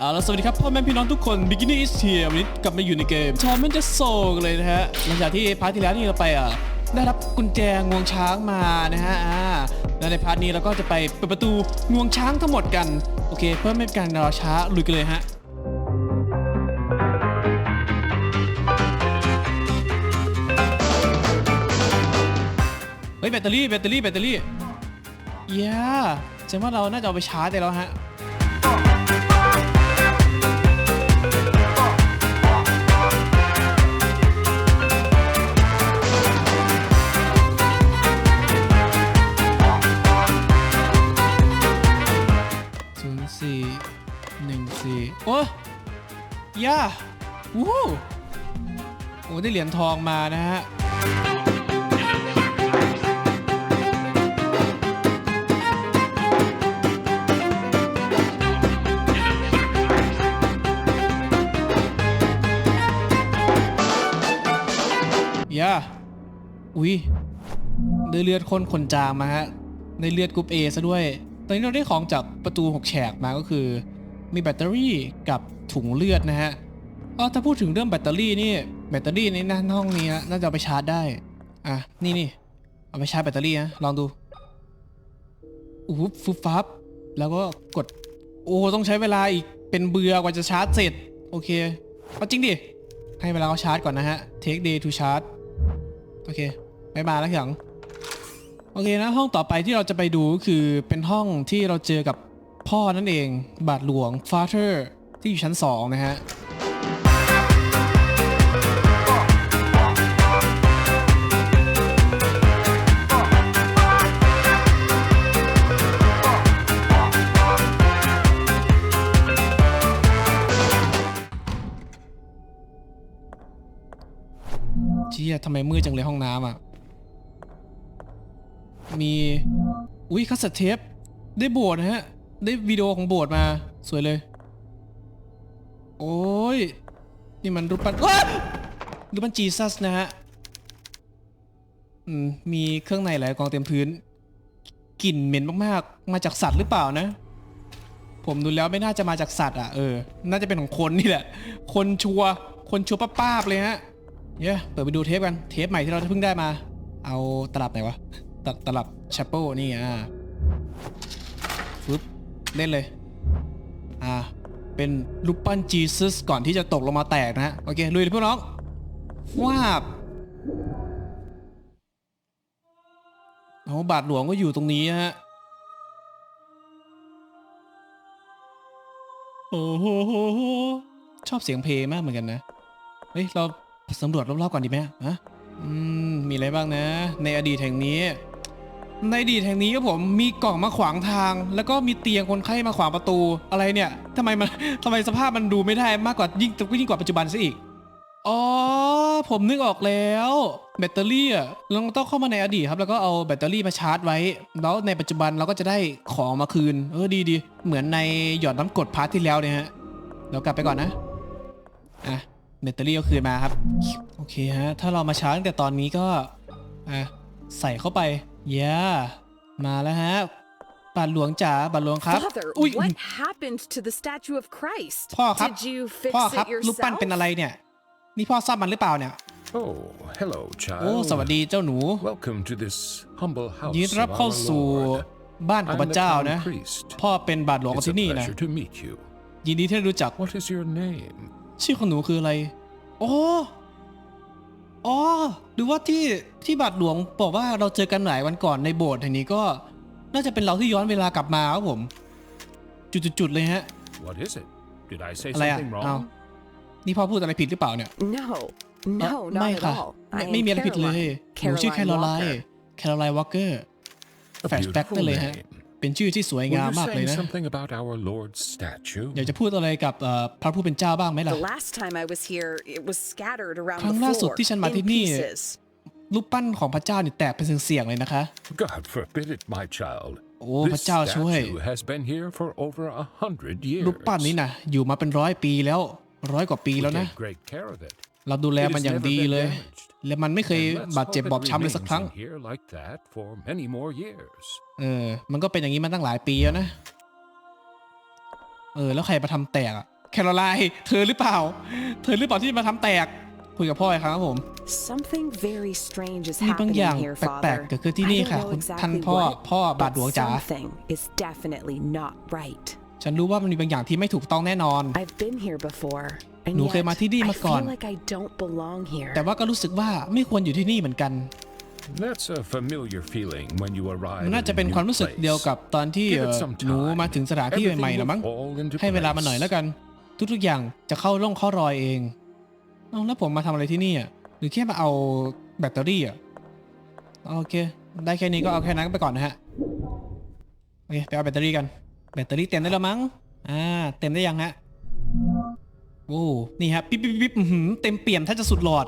เอาละสวัสดีครับพ่อแม่พี่น้องทุกคน Beginning is here วันนี้กลับมาอยู่ในเกม Torment the Soul กันเลยนะฮะหลังจากที่พาร์ทที่แล้วนี่เราไปอะได้รับกุญแจงวงช้างมานะฮะอ่าแล้วในพาร์ทนี้เราก็จะไปเปิดประตูงวงช้างทั้งหมดกัน โอเค เพื่อไม่เป็นการรอช้าลุยกันเลยฮะเฮ้ยแบตเตอรี่แบตเตอรี่แบตเตอรี่เย้แสดงว่าเราน่าจะเอาไปชาร์จได้แล้วฮะ ย่าวู้โอ้ได้เหรียญทองมานะฮะย่าอุ้ยได้เลือดข้นขนจางมาฮะได้เลือดกรุ๊ป A ซะด้วย ตอนนี้เราได้ของจากประตู6แฉกมาก็คือ มีแบตเตอรี่กับถุงเลือดนะฮะอ๋อถ้าพูดถึงเรื่องแบตเตอรี่นี่แบตเตอรี่ในหน้าห้องนี้นะน่าจะเอาไปชาร์จได้ อะนี่นี่เอาไปชาร์จแบตเตอรี่นะลองดูอู้ฟุบฟับแล้วก็กด โอ้ต้องใช้เวลาอีกเป็นเบือกว่าจะชาร์จเสร็จ โอเคเอาจริงดิ ให้เวลาเขาชาร์จก่อนนะฮะ take day to charge โอเคไม่มาแล้วหยังโอเคนะห้องต่อไปที่เราจะไปดูก็คือเป็นห้องที่เราเจอกับ พ่อนั่นเอง บาทหลวง father ที่อยู่ชั้น 2 นะฮะเชี่ยทำไมมืดจังเลยห้องน้ำอะ มี อุ้ยคัสเทปได้โบสถ์นะฮะ ได้วิดีโอของโบสถ์มา สวยเลย โอ้ย นี่มันรูปปั้นว้ารูปปั้นจีซัสนะฮะมีเครื่องในหลายกองเต็มพื้น กลิ่นเหม็นมากๆ มาจากสัตว์หรือเปล่านะ ผมดูแล้วไม่น่าจะมาจากสัตว์อะเออ น่าจะเป็นของคนนี่แหละ คนชัว คนชัวป้าบเลยฮะ เย้เปิดไปดูเทปกัน เทปใหม่ที่เราเพิ่งได้มา เอาตลับไหนวะตตลับชัปเปิลนี่อะ เล่นเลย อ่า เป็นรูปปั้นจีซัสก่อนที่จะตกลงมาแตกนะฮะ โอเคลุยเลยพวกน้องว้าบโอ้บาทหลวงก็อยู่ตรงนี้ฮะ โอ้โห ชอบเสียงเพลงมากเหมือนกันนะ เฮ้ย เราสำรวจรอบๆก่อนดีไหมฮะ อืม มีอะไรบ้างนะ ในอดีตแห่งนี้ ในอดีตแห่งนี้ก็ผมมีกล่องมาขวางทาง แล้วก็มีเตียงคนไข้มาขวางประตูอะไรเนี่ยทำไมมันทำไมสภาพมันดูไม่ได้มากกว่ายิ่งยิ่งกว่าปัจจุบันซะอีกอ๋อผมนึกออกแล้ว แบตเตอรี่อะเราต้องเข้ามาในอดีตครับ แล้วก็เอาแบตเตอรี่มาชาร์จไว้ แล้วในปัจจุบันเราก็จะได้ของมาคืน เออดีดีเหมือนในหยอดน้ำกรดพาร์ทที่แล้วเนี่ยฮะเรากลับไปก่อนนะอะแบตเตอรี่ก็คืนมาครับ โอเคฮะถ้าเรามาชาร์จแต่ตอนนี้ก็อะใส่เข้าไป เย้มาแล้วฮะบาทหลวงจ๋าบาทหลวงครับ Father, อุ้ย what happened to the statue of Christ? พ่อครับ Did you fix พ่อครับ it รูปปั้น yourself? เป็นอะไรเนี่ย นี่พ่อซ่อมมันหรือเปล่าเนี่ย Oh, hello, โอ้ child. สวัสดีเจ้าหนู Welcome to this humble house ยินดีต้อนรับ of เข้า our สู่ Lord. บ้านของ I'm พระ the เจ้า town นะ priest. พ่อเป็นบาทหลวงของ It's a ที่นี่นะ pleasure to meet you. ยินดีที่ได้รู้จัก What is your name? ชื่อของหนูคืออะไร โอ้ อ๋อหรือว่าที่ที่บาทหลวงบอกว่าเราเจอกันหลายวันก่อนในโบสถ์แห่งนี้ก็ น่าจะเป็นเราที่ย้อนเวลากลับมาครับผม จุดๆๆเลยฮะ What is it? Did I say อะไรอะ something เอา wrong? นี่พ่อพูดอะไรผิดหรือเปล่าเนี่ย No, เอ่อ no, ไม่ not at ค่ะ all. ไม่ I ไม่ am มีอะไรผิดเลย Caroline. หนูชื่อแคโรไล Caroline น์ Walker. แคโรไลน์วอลเกอร์ A แฟลชแบ็ก beautiful ได้เลยฮะ name. เป็นชื่อที่สวย Were งาม you มากเลย saying นะ something about our Lord's statue? อยากจะพูดอะไรกับเอ่อพระผู้เป็นเจ้าบ้างไหมล่ะ The last time I was here, it was scattered around ครั้ง the ล่าสุด floor ที่ฉันมาที่ in นี่ pieces. รูปปั้นของพระเจ้านี่แตกเป็นเสียงๆเลยนะคะ God forbid it, my child. โอ้พระ This เจ้าช่วย statue has been here for over a hundred รูป years. ปั้นนี้นะอยู่มาเป็นร้อยปีแล้วร้อยกว่าปี We แล้วนะ take great care of it. เราดูแลมันอย่างดีเลย It has never been damaged. และมันไม่เคย And let's บาดเจ็บ hope บอบ it ช้ำเลยสัก remains ครั้ง in here like that for many more years. เออ มันก็เป็นอย่างนี้มาตั้งหลายปีแล้วนะโอเออ แล้วใครมาทำแตกอะแคโรไลน์เธอหรือเปล่า เธอหรือเปล่าที่มาทำแตก คุยกับพ่ออีกครั้งครับผม Something very strange is มีบาง happening อย่าง here, แปลก Father. ๆเกิดขึ้นที่นี่ I don't ค่ะ know คุณท่าน exactly พ่อ what, พ่อบาท but หลวงจ๋า something is definitely not right. ฉันรู้ว่ามันมีบางอย่างที่ไม่ถูกต้องแน่นอน I've been here before, and หนู yet เคยมาที่นี่ I มาก่อน feel like I don't belong here. แต่ว่าก็รู้สึกว่าไม่ควรอยู่ที่นี่เหมือนกัน That's a familiar feeling when you arrive มันน่า at จะ a เป็น new ความรู้สึก place. เดียวกับตอนที่ Give เอ่ it อ some หนู time. มาถึงสถานที่ Everything ใหม่ๆ will แล้วมั้ง fall into ให้เวลามาหน่อย place. แล้วกัน ทุกๆอย่างจะเข้าร่องเข้ารอยเองเอาแล้วผมมาทำอะไรที่นี่อะหรือแค่มาเอาแบตเตอรี่อะโอเค ได้แค่นี้ก็เอาแค่นั้นไปก่อนนะฮะโอเคไปเอาแบตเตอรี่กัน แบตเตอรี่เต็มได้แล้วมั้ง อ่า เต็มได้ยังฮะ โอ้นี่ฮะปิ๊บปิ๊บปิ๊บอื้อหือเต็มเปี่ยมถ้าจะสุดหลอด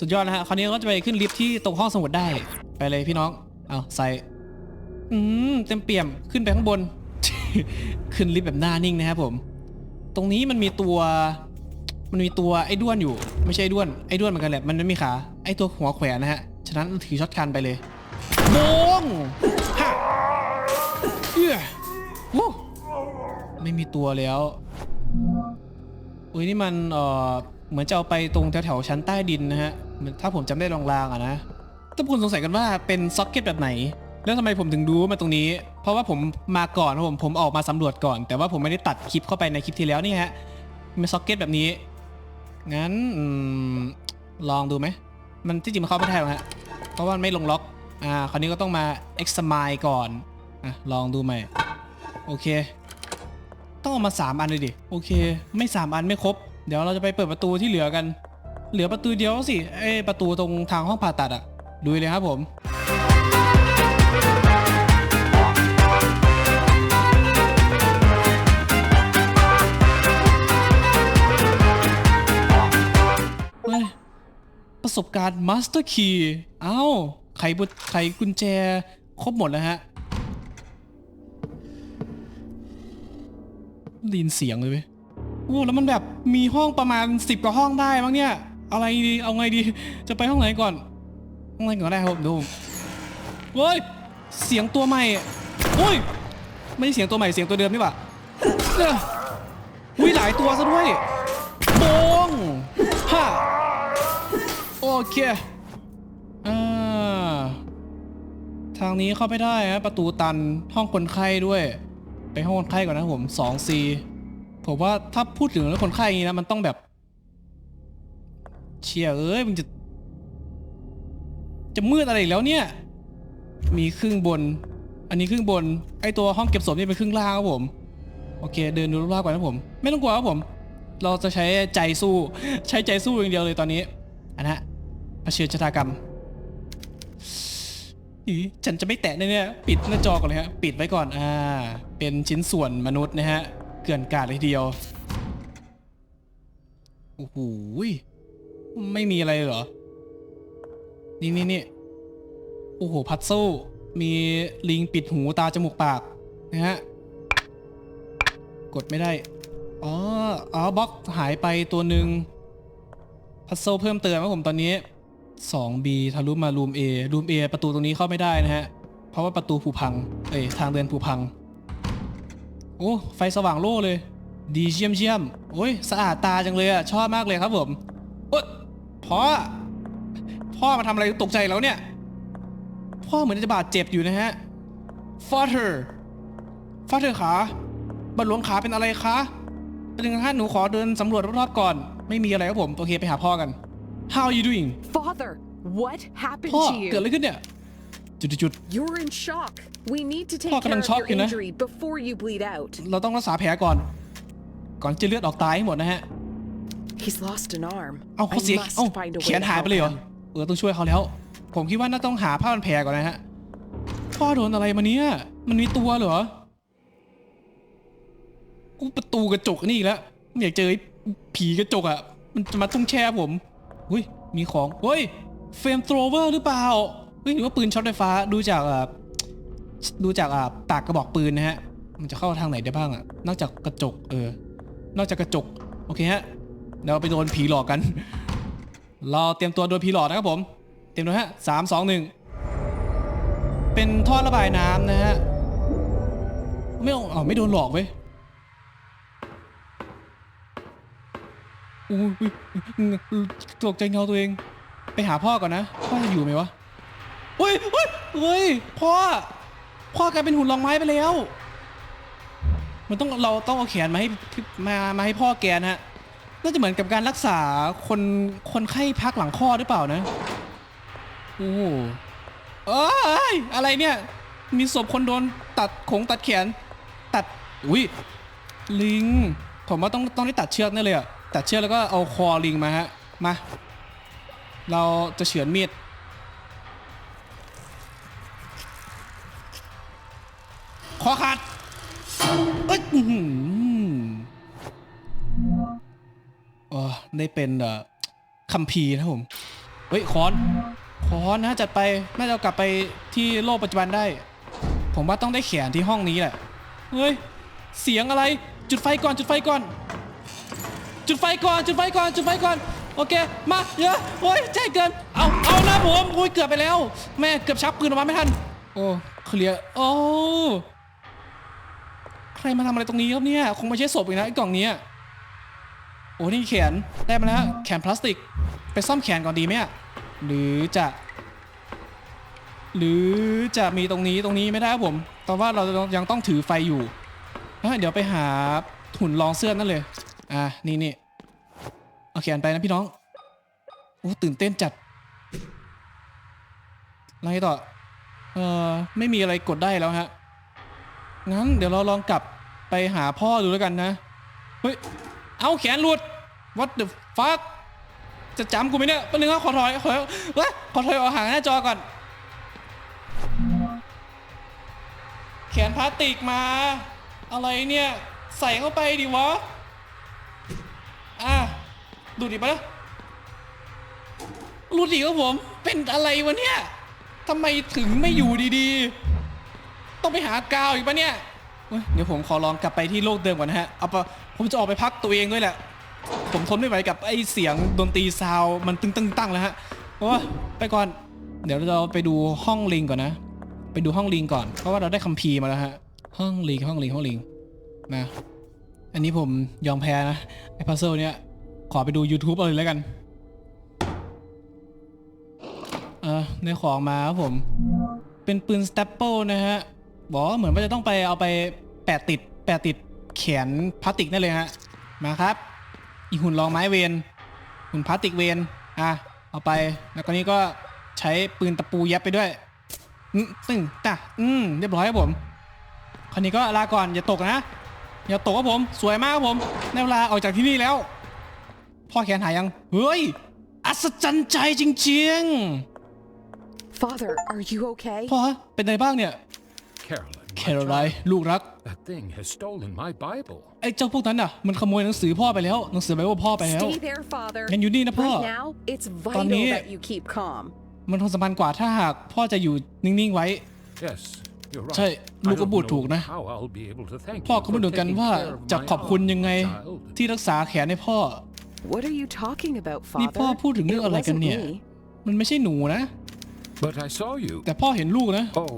สุดยอดนะฮะคราวนี้เราก็จะไปขึ้นลิฟต์ที่ตรงห้องสมุดได้ ไปเลยพี่น้องเอาใส่อืมเต็มเปี่ยมขึ้นไปข้างบน ขึ้นลิฟต์แบบหน้านิ่งนะครับผม ตรงนี้มันมีตัว มันมีตัวไอ้ด้วนอยู่ ไม่ใช่ไอ้ด้วนไอ้ด้วนเหมือนกันแหละมันไม่มีขาไอ้ตัวหัวแขวนนะฮะฉะนั้นถือช็อตกันไปเลยโบงฮะเอื้อวู้ไม่มีตัวแล้ว อุ้ยนี่มันเอ่อเหมือนจะเอาไปตรงแถวๆชั้นใต้ดินนะฮะเหมือนถ้าผมจำได้ลางๆอะนะถ้าคุณสงสัยกันว่าเป็นซ็อกเก็ตแบบไหน แล้วทำไมผมถึงรู้มาตรงนี้ เพราะว่าผมมาก่อนครับผมผมออกมาสำรวจก่อน แต่ว่าผมไม่ได้ตัดคลิปเข้าไปในคลิปที่แล้วนี่ฮะมีซ็อกเก็ตแบบนี้ งั้นอมลองดูไหม มันที่จริงมันเข้าไม่ได้หรอกฮะ เพราะว่ามันไม่ลงล็อก อ่า คราวนี้ก็ต้องมา examine ก่อน อะ ลองดูใหม่ โอเค ต้องเอามา 3 อันเลยดิ โอเค ไม่ 3 อันไม่ครบ เดี๋ยวเราจะไปเปิดประตูที่เหลือกัน เหลือประตูเดียวสิเอประตูตรงทางห้องผ่าตัดอะดูเลยครับผมประสบการณ์มาสเตอร์คีย์เอ้า ไขบุไขกุญแจ ครบหมดแล้วฮะ ได้ยินเสียงเลยเว้ยโอ้แล้วมันแบบมีห้องประมาณสิบกว่าห้องได้มั้งเนี่ย อะไรดี เอาไงดี จะไปห้องไหนก่อน ห้องไหนก่อนได้ครับดูเฮ้ย เสียงตัวใหม่โอ้ย ไม่ใช่เสียงตัวใหม่ เสียงตัวเดิมนี่หว่าอุ้ยหลายตัวซะด้วยโบงฮ่าโอเคอ่าทางนี้เข้าไม่ได้ฮะประตูตันห้องคนไข้ด้วย ห้องคนไข้ก่อนนะครับผม 2C ผมว่าถ้าพูดถึงเรื่องคนไข้อย่างนี้นะมันต้องแบบ เชียเอ้ยมึงจะ จะมืดอะไรอีกแล้วเนี่ย มีครึ่งบน อันนี้ครึ่งบน ไอตัวห้องเก็บศพนี่เป็นครึ่งล่างครับผม โอเค เดินดูรอบๆก่อนนะผม ไม่ต้องกลัวครับผม เราจะใช้ใจสู้ ใช้ใจสู้อย่างเดียวเลยตอนนี้อันนะเผชิญชะตากรรม อีฉันจะไม่แตะแน่ๆปิดหน้าจอก่อนเลยฮะ ปิดไว้ก่อน อ่า เป็นชิ้นส่วนมนุษย์นะฮะ เกลื่อนกาดเลยทีเดียว โอ้โหไม่มีอะไรเหรอ นี่นี่นี่โอ้โห พัซโซมีลิงปิดหูตาจมูกปากนะฮะ กดไม่ได้ อ๋อ อ๋อบล็อกหายไปตัวหนึ่งพัซเซิลเพิ่มเติมครับผมตอนนี้ 2B ทะลุมารูม A รูม A ประตูตรงนี้เข้าไม่ได้นะฮะ เพราะว่าประตูผุพัง เอ้ยทางเดินผุพัง โอ้ ไฟสว่างโล่เลย ดีเยี่ยมเยี่ยมโอ้ย สะอาดตาจังเลยอะชอบมากเลยครับผมโอ๊ยพ่อ พ่อมาทำอะไรตกใจแล้วเนี่ย พ่อเหมือนจะบาดเจ็บอยู่นะฮะ father father ขาบัตรหลวงขาเป็นอะไรคะเป็นยังไงฮะหนูขอเดินสำรวจรอบๆก่อน ไม่มีอะไรครับผม โอเคไปหาพ่อกัน how are you doing Father, what happened พ่อ to เกิด you? อะไรขึ้นเนี่ย จุดจุด You're in shock. We need to take พ่อ care กำลัง of ช็อก your อยู่นะ injury before you bleed out. ๆเราต้องรักษาแผลก่อน ก่อนจะเลือดออกตายให้หมดนะฮะ He's lost an arm. เอาเขา I เสีย must เอ้า find a แข way น to หายไป help เลยเหรอ him. เออต้องช่วยเขาแล้ว ผมคิดว่าน่าต้องหาผ้าพันแผลก่อนนะฮะ พ่อโดนอะไรมาเนี่ย มันมีตัวเหรอ กูประตูกระจกนี่อีกแล้วไม่อยากเจอไอ้ผีกระจกอะ มันจะมาตุ้งแช่ผม อุ้ยมีของเฮ้ยเฟรมโทรเวอร์หรือเปล่าเฮ้ยหรือว่าปืนช็อตไฟฟ้าดูจากอะดูจากอะปากกระบอกปืนนะฮะ มันจะเข้าทางไหนได้บ้างอะ นอกจากกระจกเออ นอกจากกระจกโอเคฮะเดี๋ยวไปโดนผีหลอกกัน เราเตรียมตัวโดนผีหลอกนะครับผม เตรียมตัวฮะสามสองหนึ่งเป็นท่อระบายน้ำนะฮะไม่เอาไม่โดนหลอกเว้ย อุ้ยอุ๊ยตกใจเงาตัวเอง ไปหาพ่อก่อนนะ พ่อจะอยู่ไหมวะเฮ้ยเฮ้ยเฮ้ยพ่อ พ่อกลายเป็นหุ่นรองไม้ไปแล้ว มันต้องเราต้องเอาแขนมาให้มามาให้พ่อแกนะฮะน่าจะเหมือนกับการรักษาคนคนไข้พักหลังคลอหรือเปล่านะโอ้โหเอ้ยอะไรเนี่ย มีศพคนโดนตัดขงตัดแขน ตัด อุ้ยลิง ผมว่าต้องต้องได้ตัดเชือกแน่เลยอะ ตัดเชือกแล้วก็เอาคอลิงมาฮะ มา เราจะเฉือนมีดคอขาดเอ้ยอ๋อได้เป็นเอ่อคัมภีร์นะผม เฮ้ยคอนคอนนะจัดไปน่าจะเอากลับไปที่โลกปัจจุบันได้ ผมว่าต้องได้แขนที่ห้องนี้แหละ เฮ้ย เสียงอะไร จุดไฟก่อน จุดไฟก่อน จุดไฟก่อนจุดไฟก่อนจุดไฟก่อนโอเค มาเยอะโอ้ยใจเกินเอาเอานะผมโอ้ยเกือบไปแล้ว แม่เกือบชักปืนออกมาไม่ทันโอ้เคลียร์โอ้ใครมาทำอะไรตรงนี้ครับเนี่ยคงไม่ใช่ศพอีกนะไอ้กล่องนี้โอ้นี่แขนได้มาแล้วแขนพลาสติก ไปซ่อมแขนก่อนดีไหมหรือจะ หรือจะมีตรงนี้ตรงนี้ไม่ได้ครับผมแต่ว่าเรายังต้องถือไฟอยู่เดี๋ยวไปหาหุ่นรองเสื้อนั่นเลย อะนี่นี่เอาแขนไปนะพี่น้องโอ้ตื่นเต้นจัดอะไรต่อเออไม่มีอะไรกดได้แล้วฮะงั้นเดี๋ยวเราลองกลับไปหาพ่อดูแล้วกันนะเฮ้ยเอาแขนหลุด what the fuck จะจำกูไหมเนี่ยแป๊บนึงครับขอถอยขอเว้ยขอถอยออกห่างหน้าจอก่อน แขนพลาสติกมา อะไรเนี่ย ใส่เข้าไปดิวะ อะดูดิปะรูดิครับผม เป็นอะไรวะเนี่ยทำไมถึงไม่อยู่ดีๆ ต้องไปหากาวอีกปะเนี่ยเดี๋ยวผมขอลองกลับไปที่โลกเดิมก่อนนะฮะ เอาปะผมจะออกไปพักตัวเองด้วยแหละ ผมทนไม่ไหวกับไอ้เสียงดนตรีซาวมันตึงตึงตั้งแล้วฮะโอ้ไปก่อน เดี๋ยวเราไปดูห้องลิงก่อนนะ ไปดูห้องลิงก่อน เพราะว่าเราได้คัมภีร์มาแล้วฮะ ห้องลิงห้องลิงห้องลิงนะ อันนี้ผมยอมแพ้นะ ไอ้พัซเซิลเนี้ยขอไปดู YouTube เอาเลยแล้วกัน เออในของมาครับผม เป็นปืนสเตปเปิลนะฮะ บอกว่าเหมือนว่าจะต้องไปเอาไปแปะติด แปะติดแขนพลาสติกนั่นเลยฮะ มาครับ อีหุ่นรองไม้เวนหุ่นพลาสติกเวนอะ เอาไป แล้วก็นี้ก็ใช้ปืนตะปูย็บไปด้วยตึ้งตะอืม เรียบร้อยครับผม คราวนี้ก็ลาก่อนอย่าตกนะ อย่าตกครับผม สวยมากครับผมได้เวลาออกจากที่นี่แล้ว พ่อแขนหายยัง เฮ้ย อัศจรรย์ใจจริง Father, are you okay? ๆ พ่อฮะเป็นไงบ้างเนี่ย Carolyn, my แคโรไลน์ child, ลูกรัก that thing has stolen my Bible. ไอ้เจ้าพวกนั้นน่ะ มันขโมยหนังสือพ่อไปแล้ว หนังสือไบเบิลพ่อไปแล้ว Stay there, Father. งั้นอยู่นี่นะพ่อ Right now, it's vital นี้- that you keep calm. มันคงสำคัญกว่าถ้าหากพ่อจะอยู่นิ่งๆไว้ Yes, you're right. ใช่ I ลูกก็ don't พูด know ถูกนะ how I'll be able to thank พ่อ you ก็ไม่ for รู้กัน taking ว่า care of จะ my ขอบคุณ arm, ยังไง child. ที่รักษาแขนให้พ่อ What are you talking about, นี่ Father? พ่อพูดถึงเรื่อง It อะไรกัน wasn't เนี่ย me. มันไม่ใช่หนูนะ But I saw you. แต่พ่อเห็นลูกนะ Oh,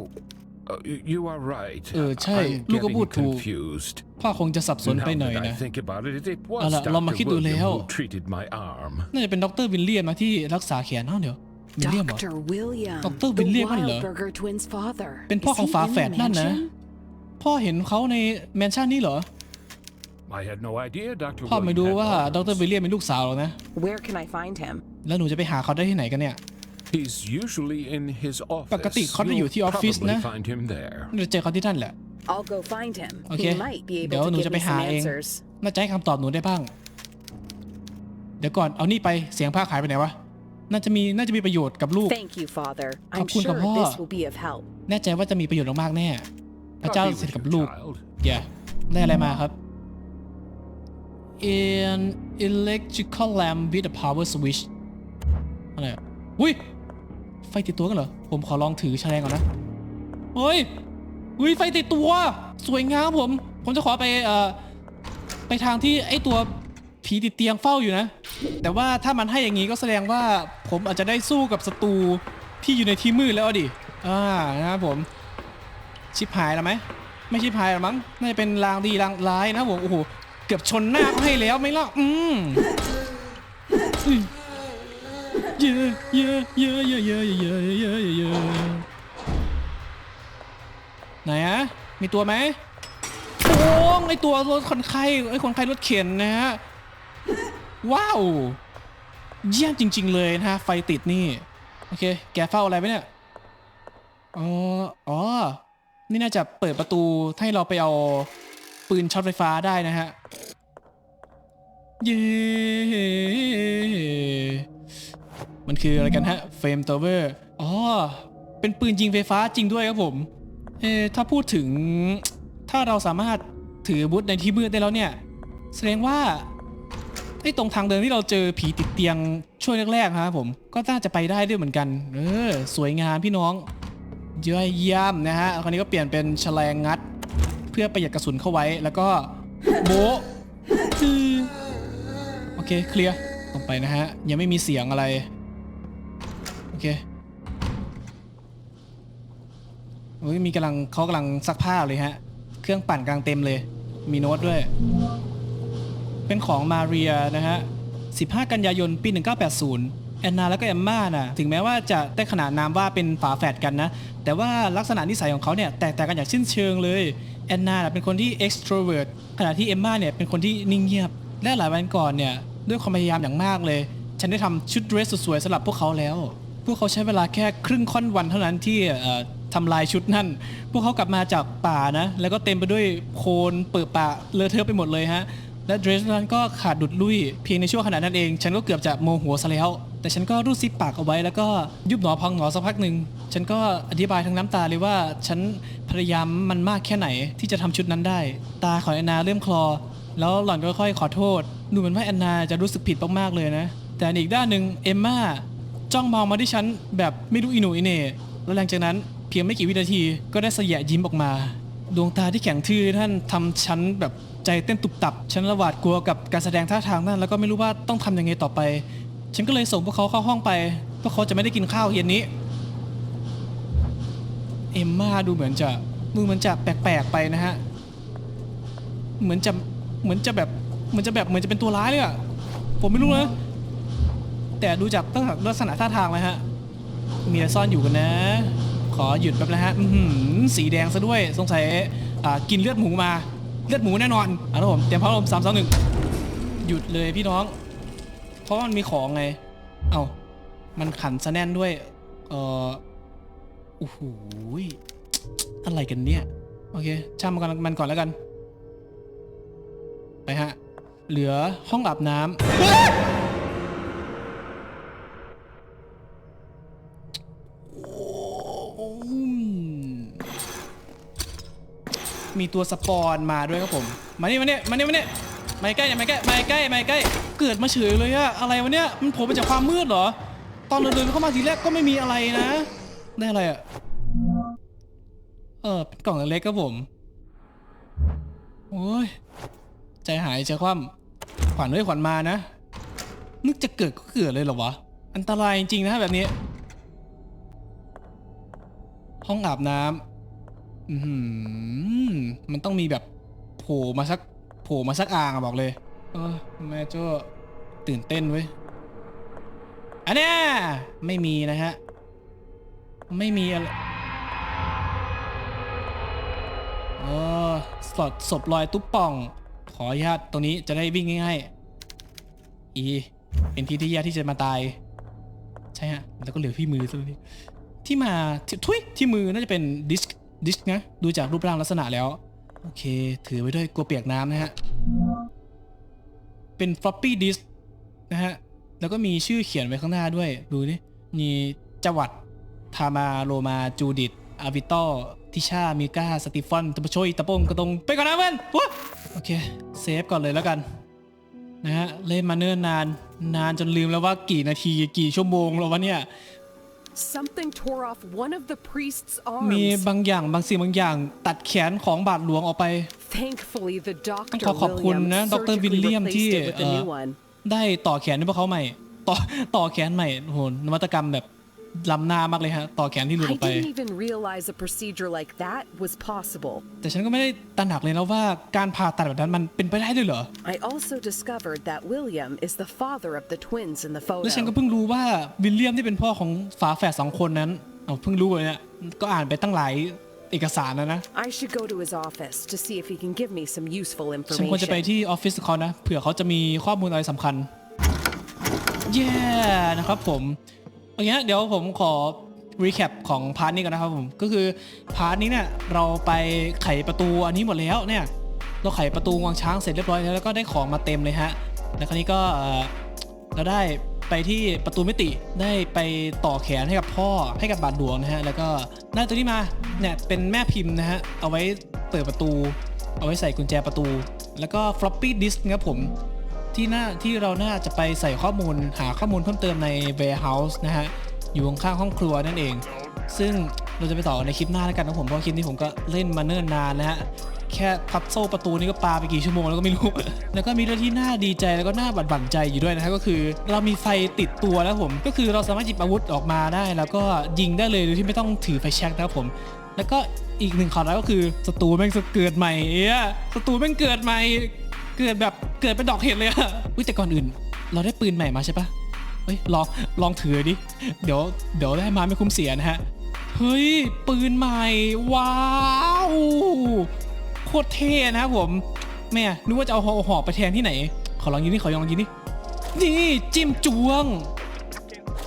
uh, y- you are right. เออใช่ I'm ลูกก็ getting พูดถูก confused. พ่อคงจะสับสน Now ไปหน่อย that I นะ think about it, it เอา was ล่ะเรามาคิด Dr. ดูแล้ว William who treated my arm. น่าจะเป็นดรวิลเลียมนะที่รักษาแขนเนาะเดี๋ยว วิลเลียมเหรอ Dr. William, Dr. the William นั่นเหรอ Wildberger twins' father. เป็นพ่อ Is ของ he ฝา in แฝ the ดนั่นนะ mansion? พ่อเห็นเขาในแมนชั่นนี่เหรอ I had no idea Dr. พ่อไม่ William รู้ had ว่าด daughters. รวิลเลียมเป็นลูกสาวหรอกนะ Where can I find him? แล้วหนูจะไปหาเขาได้ที่ไหนกันเนี่ย He's usually in his office. ปกติเขาจะอยู่ที่ออฟฟิศ You'll นะ probably find him there. เราจะเจอเขาที่นั่นแหละ I'll go find him. Okay. He might be เดี๋ยว able หนู to จะ give ไป me หา some เอง answers. น่าจะให้คำตอบหนูได้บ้าง เดี๋ยวก่อน เอานี่ไป เสียงภาคหายไปไหนวะ น่าจะมีน่าจะมีประโยชน์กับลูก Thank you, Father. I'm ขอบคุณ sure กับพ่อ this will be of help. แน่ใจว่าจะมีประโยชน์มากๆแน่ พระเจ้า I'll be เสร็จ with กับ you, ลูก child. อย่าได้อะไรมาครับ an electrical lamp with a power switch อะไรอะอุ้ย ไฟติดตัวกันเหรอ ผมขอลองถือแฉลงก่อนนะ เฮ้ย อุ้ย ไฟติดตัว สวยงามผม ผมจะขอไปเอ่อ ไปทางที่ไอตัว ผีติดเตียงเฝ้าอยู่นะ แต่ว่าถ้ามันให้อย่างนี้ก็แสดงว่าผมอาจจะได้สู้กับศัตรูที่อยู่ในที่มืดแล้วดิอ่านะครับผมชิบหายแล้วไหมไม่ชิบหายหรอมั้งน่าจะเป็นลางดีลางร้ายนะผมโอ้โหเกือบชนหน้าเขาให้แล้วไม่ล่ะอืมอืมเยอะเยอะเยอะเยอะเยอะเยอะเยอะเยอะเยอะไหนอะมีตัวไหมโอ้งไอตัวรถคนไข้ไอคนไข้รถเข็นนะฮะ ว้าว เยี่ยมจริง ๆ เลยนะฮะ ไฟติดนี่ โอเค แกเฝ้าอะไรไหมเนี่ย อ๋อ อ๋อ นี่น่าจะเปิดประตูให้เราไปเอาปืนช็อตไฟฟ้าได้นะฮะ เย้มันคืออะไรกันฮะ เฟรมตัวเวอร์ อ๋อ เป็นปืนยิงไฟฟ้าจริงด้วยครับผม เอถ้าพูดถึง ถ้าเราสามารถถืออาวุธในที่มืดได้แล้วเนี่ย แสดงว่า ไอ้ตรงทางเดินที่เราเจอผีติดเตียงช่วงแรกๆครับผมก็น่าจะไปได้ด้วยเหมือนกัน เออ สวยงามพี่น้องเยอะเยี่ยมนะฮะคราวนี้ก็เปลี่ยนเป็นแฉลงงัด เพื่อประหยัดกระสุนเข้าไว้แล้วก็โบคือโอเคเคลียร์ลงไปนะฮะ ยังไม่มีเสียงอะไร โอเคโอ้ยมีกำลังเขากำลังซักผ้าเลยฮะ เครื่องปั่นกลังเต็มเลย มีโน้ตด้วย เป็นของมาเรียนะฮะ 15 กันยายน ปี 1980 แอนนาแล้วก็แอมมาน่ะ ถึงแม้ว่าจะได้ขนานนามว่าเป็นฝาแฝดกันนะ แต่ว่าลักษณะนิสัยของเขาเนี่ยแตกต่างกันอย่างสิ้นเชิงเลย แอนนาเป็นคนที่ extrovert ขณะที่เอมมาเนี่ยเป็นคนที่นิ่งเงียบ และหลายวันก่อนเนี่ยด้วยความพยายามอย่างมากเลย ฉันได้ทำชุดเดรสสวยๆสำหรับพวกเขาแล้ว พวกเขาใช้เวลาแค่ครึ่งค่อนวันเท่านั้นที่ทำลายชุดนั่น พวกเขากลับมาจากป่านะ แล้วก็เต็มไปด้วยโคลนเปิดป่าเลอะเทอะไปหมดเลยฮะ และเดรสนั้นก็ขาดดุดลุยเพียงในช่วงขณะนั้นเอง ฉันก็เกือบจะโมโหซะแล้ว แต่ฉันก็รูดซิปปากเอาไว้ แล้วก็ยุบหนอพองหนอสักพักหนึ่งฉันก็อธิบายทั้งน้ำตาเลยว่า ฉันพยายามมันมากแค่ไหนที่จะทำชุดนั้นได้ ตาของแอนนาเริ่มคลอ แล้วหล่อนก็ค่อยขอโทษดูเหมือนว่าแอนนาจะรู้สึกผิดมากๆเลยนะ แต่อีกด้านหนึ่งเอมมาจ้องมองมาที่ฉันแบบไม่รู้อิหนูอิเน่แล้วหลังจากนั้นเพียงไม่กี่วินาทีก็ได้เสยะยิ้มออกมา ดวงตาที่แข็งทื่อท่านทำฉันแบบใจเต้นตุบตับฉันระหวาดกลัวกับการแสดงท่าทางนั้นแล้วก็ไม่รู้ว่าต้องทำยังไงต่อไป ฉันก็เลยส่งพวกเขาเข้าห้องไปพราเขาจะไม่ได้กินข้าวเย็นนี้ เอมมาดูเหมือนจะดูเหมือนจะแปลกๆไปนะฮะเหมือนจะเหมือนจะแบบเหมือนจะแบบเหมือนจะเป็นตัวร้ายเลยอะผมไม่รู้นะแต่ดูจากตั้งแต่ลักษณะท่าทางแล้วฮะมีอะไรซ่อนอยู่กันนะ อหยุดแป๊บนะฮะอื้อหือสีแดงซะด้วยสงสัยอ่ากินเลือดหมูมา เลือดหมูแน่นอนอะครับผมเตรียมพร้อมสามสองหนึ่งหยุดเลยพี่น้อง เพราะมันมีของไง เอ้ามันขันซะแน่นด้วย เออโอ้โหอะไรกันเนี่ย โอเคช่างมันก่อนมันก่อนแล้วกัน ไปฮะ เหลือห้องอาบน้ำ มีตัวสปอนมาด้วยครับผม มานี่มาเนี่มาเนี่มาเนี่มาใกล้เนี่ยมาใกล้มาใกล้มาใกล้ เกิดมาเฉยเลยอะอะไรวะเนี่ย มันโผล่มาจากความมืดเหรอ ตอนเราเดินเข้ามาทีแรกก็ไม่มีอะไรนะ ได้อะไรอะเออเป็นกล่องเล็กๆครับผม โอ้ย ใจหายใจคว่ำขวัญเอ้ยขวัญมานะ นึกจะเกิดก็เกิดเลยเหรอวะ อันตรายจริงๆนะแบบนี้ ห้องอาบน้ำ อือหือมันต้องมีแบบโผล่มาสักโผล่มาสักอ่างอะบอกเลยเออแม่โจ้าตื่นเต้นเว้ย อันเนี้ยไม่มีนะฮะ ไม่มีอะไรเออสลดศพลอยตุ๊บป่อง ขออนุญาตตรงนี้จะได้วิ่งง่ายๆ อีเป็นที่ที่ยากที่จะมาตาย ใช่ฮะ แล้วก็เหลือพี่มือซะด้ที่มาท,ทุยที่มือน่าจะเป็นดิส ดิสนะดูจากรูปร่างลักษณะแล้ว โอเค ถือไว้ด้วยกลัวเปียกน้ำนะฮะ เป็น floppy disk นะฮะ แล้วก็มีชื่อเขียนไว้ข้างหน้าด้วย ดูนี่มีจวัดทามาโรมาจูดิตอาวิโตทิชามิก้าสติฟอนตะปะโชยตะปงกระตงไปก่อนนะเพื่อนโอเค เซฟก่อนเลยแล้วกัน นะฮะ เล่นมาเนิ่นนาน นานจนลืมแล้วว่ากี่นาทีกี่ชั่วโมงแล้ววะเนี่ย Something tore off one of the priest's มี arms. บางอย่างบางสิ่งบางอย่าง ตัดแขนของบาทหลวงออกไป Thankfully, the ต้อง doctor ขอขอบคุณ William นะ ดร surgically วิลเลียม replaced ที่ it with เอ่ a อ new one. ได้ต่อแขนให้พวกเขาใหม่ ต่อต่อแขนใหม่โอ้โหนวัตกรรมแบบ ล้ำหน้ามากเลยฮะ ต่อแขนที่หลุดอ I อกไป didn't even realize a procedure like that was possible. แต่ฉันก็ไม่ได้ตระหนักเลยนะว่าการผ่าตัดแบบนั้นมันเป็นไปได้ด้วยเหรอ I also discovered that William is the father of the twins in the และฉันก็ photo. เพิ่งรู้ว่าวิลเลียมที่เป็นพ่อของฝาแฝดสองคนนั้นเอาเพิ่งรู้เลยเนี่ยก็อ่านไปตั้งหลายเอกสารนะนะ I should go to his office to see if he can give me some useful ฉันควรจะไป information. ที่ออฟฟิศเขานะ เผื่อเขาจะมีข้อมูลอะไรสำคัญ เย้ นะครับผม อย่างเงี้ยเดี๋ยวผมขอรีแคปของพาร์ทนี้กันนะครับผมก็คือพาร์ทนี้เนี่ยเราไปไขประตูอันนี้หมดแล้วเนี่ยเราไขประตูวางช้างเสร็จเรียบร้อยแล้วแล้วก็ได้ของมาเต็มเลยฮะแล้วคราวนี้ก็เราได้ไปที่ประตูมิติได้ไปต่อแขนให้กับพ่อให้กับบาทหลวงนะฮะแล้วก็ได้ตัวนี้มาเนี่ยเป็นแม่พิมพ์นะฮะเอาไว้เปิดประตู เอาไว้ใส่กุญแจประตู แล้วก็ floppy disk นะครับผม ที่น่าที่เราน่าจะไปใส่ข้อมูลหาข้อมูลเพิ่มเติมใน warehouse นะฮะ อยู่ข้างห้องครัวนั่นเอง ซึ่งเราจะไปต่อในคลิปหน้าแล้วกันนะผม เพราะคลิปนี้ผมก็เล่นมาเนิ่นนานนะฮะ แค่พับโซ่ประตูนี่ก็ปาไปกี่ชั่วโมงแล้วก็ไม่รู้ แล้วก็มีเรื่องที่น่าดีใจแล้วก็น่าบั่นบั่นใจอยู่ด้วยนะฮะก็คือ เรามีไฟติดตัวแล้วผม ก็คือเราสามารถหยิบอาวุธออกมาได้ แล้วก็ยิงได้เลยโดยที่ไม่ต้องถือไฟแช็กนะครับผมแล้วก็อีกหนึ่งข่าวร้ายก็คือศัตรูแม่งจะเกิดใหม่เอ้ยศัตรูแม่งเกิดใหม่ เกิดแบบเกิดเป็นดอกเห็ดเลยอะอุ้ยแต่ก่อนอื่น เราได้ปืนใหม่มาใช่ปะเฮ้ยลองลองถือดิ เดี๋ยวเดี๋ยวได้มาไม่คุ้มเสียนะฮะ เฮ้ย ปืนใหม่ ว้าวโคตรเท่นะครับผมแม่นึกว่าจะเอาหอหอไปแทนที่ไหน ขอลองยิงนี่ขอลองยิงนี่นี่จิ้มจวง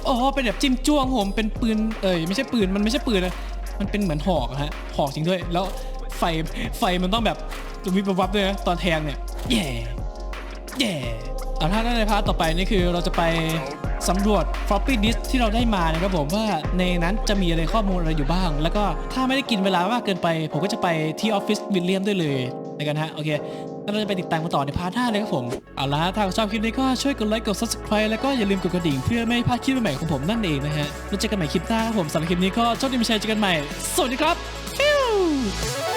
อ๋อเป็นแบบจิ้มจ้วงผมเป็นปืนเอ้ยไม่ใช่ปืนมันไม่ใช่ปืนนะมันเป็นเหมือนหอกอะฮะหอกจริงด้วย แล้วไฟไฟมันต้องแบบวิบวับด้วยนะตอนแทงเนี่ย แย่แย่เอาถ้าในพาร์ทต่อไปนี่คือเราจะไปสำรวจ floppy disk ที่เราได้มานะครับผมว่าในนั้นจะมีอะไรข้อมูลอะไรอยู่บ้าง แล้วก็ถ้าไม่ได้กินเวลามากเกินไป ผมก็จะไปที่ออฟฟิศวิลเลียมด้วยเลยในกันฮะโอเคเราจะไปติดตามกันต่อในพาร์ทหน้าเลยครับผม เอาละถ้าชอบคลิปนี้ก็ช่วยกดไลค์กด subscribe แล้วก็อย่าลืมกดกระดิ่งเพื่อไม่พลาดคลิปใหม่ของผมนั่นเองนะฮะแล้วเจอกันใหม่คลิปหน้าครับผมสำหรับคลิปนี้ก็โชคดีมีชัยเจอกันใหม่ สวัสดีครับฟิว